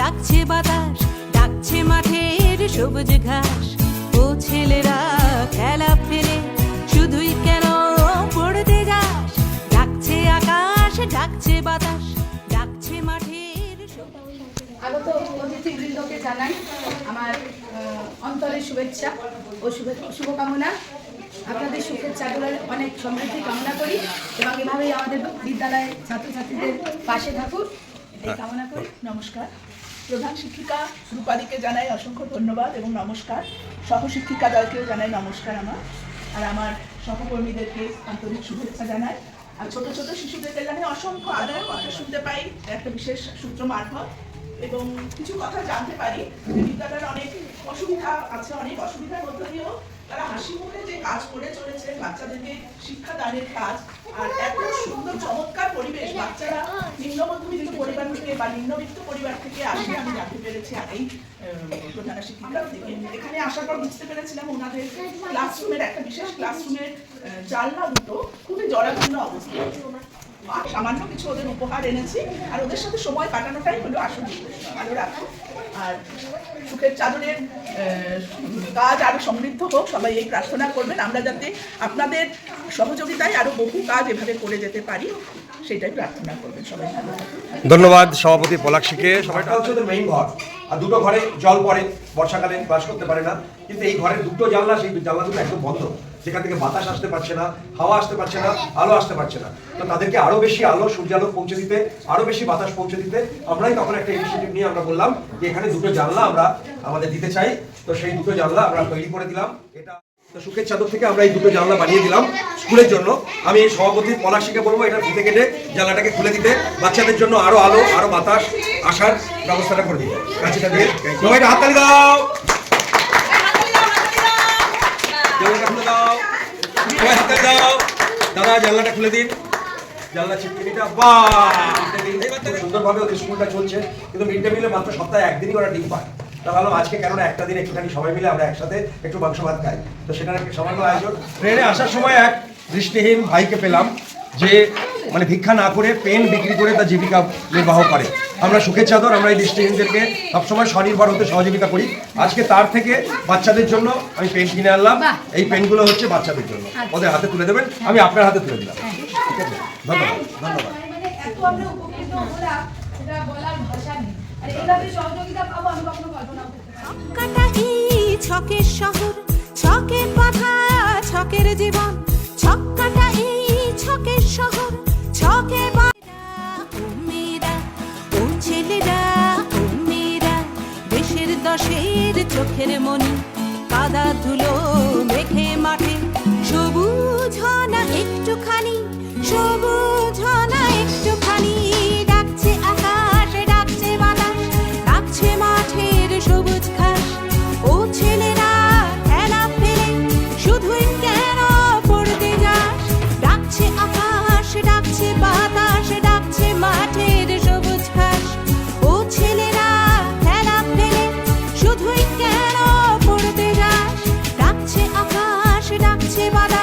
ডাকছে বাতাস, ডাকছে মাঠের সবুজ ঘাস। ও ছেলেরা, খেলা ফেলে, শুধুই কেন পড়তে যাস? ডাকছে আকাশ, ডাকছে বাতাস, ডাকছে মাঠের আগত অতিথিবৃন্দকে জানাই আমার অন্তরের শুভেচ্ছা ও শুভকামনা। আপনাদের সুখের চাদরের অনেক সমৃদ্ধি কামনা করি এবং এভাবেই আমাদের বিদ্যালয়ের ছাত্রছাত্রীদের পাশে থাকুন এই কামনা করি নমস্কার। প্রধান শিক্ষিকা রূপালীকে জানাই অসংখ্য ধন্যবাদ এবং নমস্কার। সহশিক্ষিকাদেরকেও জানাই নমস্কার আমার। আর আমার সহকর্মীদেরকে আন্তরিক শুভেচ্ছা জানাই। আর ছোট ছোট শিশুদেরকে জানাই অসংখ্য আদর কথা শুনতে পাই। একটা বিশেষ সূত্র মারফত। এবং কিছু কথা জানতে পারি। বিদ্যালয়ের অনেক অসুবিধা আছে, অনেক অসুবিধার মধ্য দিয়েও তারা হাসি মুখে কাজ করে চলেছে, বাচ্চাদেরকে শিক্ষা দানের কাজ, আর এত সুন্দর, চমৎকার পরিবেশ। বাচ্চারা নিম্ন মধ্যবিত্ত পরিবার থেকে বা নিম্নবিত্ত পরিবার থেকে আসে, আমি জানতে পেরেছি আর এই এখানে আসার পর বুঝতে পেরেছিলাম ওনাদের ক্লাসরুমের একটা বিশেষ ক্লাসরুমের জানলা দুটো খুবই জরাজীর্ণ অবস্থা সামান্য কিছু ওদের উপহার এনেছি আর ওদের সাথে সময় কাটানোটাই হলো আসল ভালো রাখো। আর সুখের চাদরের কাজ আরও সমৃদ্ধ হোক সবাই এই প্রার্থনা করবেন। আমরা যাতে আপনাদের সহযোগিতায় আরও বহু কাজ এভাবে করে যেতে পারি সেটাই প্রার্থনা করবেন। সবাই ধন্যবাদ সভাপতি পলাক্ষীকে সবাইটা হচ্ছে ওদের মেইন ঘর। আর দুটো ঘরে জল পড়ে বর্ষাকালে বাস করতে পারে না। কিন্তু এই ঘরের দুটো জানলা সেই জানলা দুটো একদম বন্ধ। সেখান থেকে বাতাস আসতে পারছে না, হাওয়া আসতে পারছে না, আলো আসতে পারছে না। তো তাদেরকে আরও বেশি আলো সূর্যালো পৌঁছে দিতে, আরও বেশি বাতাস পৌঁছে দিতে আমরাই তখন একটা ইনিশিয়েটিভ নিয়ে আমরা বললাম যে এখানে দুটো জানলা আমরা আমাদের দিতে চাই। তো সেই দুটো জানলা আমরা তৈরি করে দিলাম। এটা তো সুখের চাদর থেকে আমরা এই দুটো জানলা বানিয়ে দিলাম স্কুলের জন্য। আমি এই সভাপতি পলাশিকে বলব এটা ফিতে কেটে জানলাটাকে খুলে দিতে। বাচ্চাদের জন্য আরও আলো, আরও বাতাস আসার ব্যবস্থাটা করে দিতে। দিয়ে হাততালি দাও জানলাটা খুলে দাও সবাই দাও। দাদা, জানলাটা খুলে দিন। জানলা ছিটকিনিটা, বাহ সুন্দরভাবে ওদের স্কুলটা চলছে। কিন্তু মিড ডে মিলে মাত্র সপ্তাহে একদিনই ওরা ডিম পায়। তা ভাবলাম আজকে কেননা একটা দিন একটুখানি সবাই মিলে আমরা একসাথে একটু মাংস ভাত খাই। তো সেখানে একটা সামান্য আয়োজন। ট্রেনে আসার সময় এক দৃষ্টিহীন ভাইকে পেলাম যে মানে ভিক্ষা না করে পেন বিক্রি করে তার জীবিকা নির্বাহ করে। আমরা সুখের চাদর আমরা এই দৃষ্টিহীনদেরকে সবসময় স্বনির্ভর হতে সহযোগিতা করি। আজকে তার থেকে বাচ্চাদের জন্য আমি পেন কিনে আনলাম। এই পেনগুলো হচ্ছে বাচ্চাদের জন্য। ওদের হাতে তুলে দেবেন আমি আপনার হাতে তুলে দিলাম। ঠিক আছে? ধন্যবাদ ধন্যবাদ। মানে এত ছেলেরা ও মেয়েরা, দেশের দশের চোখের মনি। কাদা ধুলো মেঘে মাঠে, সবুজ হনা না একটুখানি সব see my name.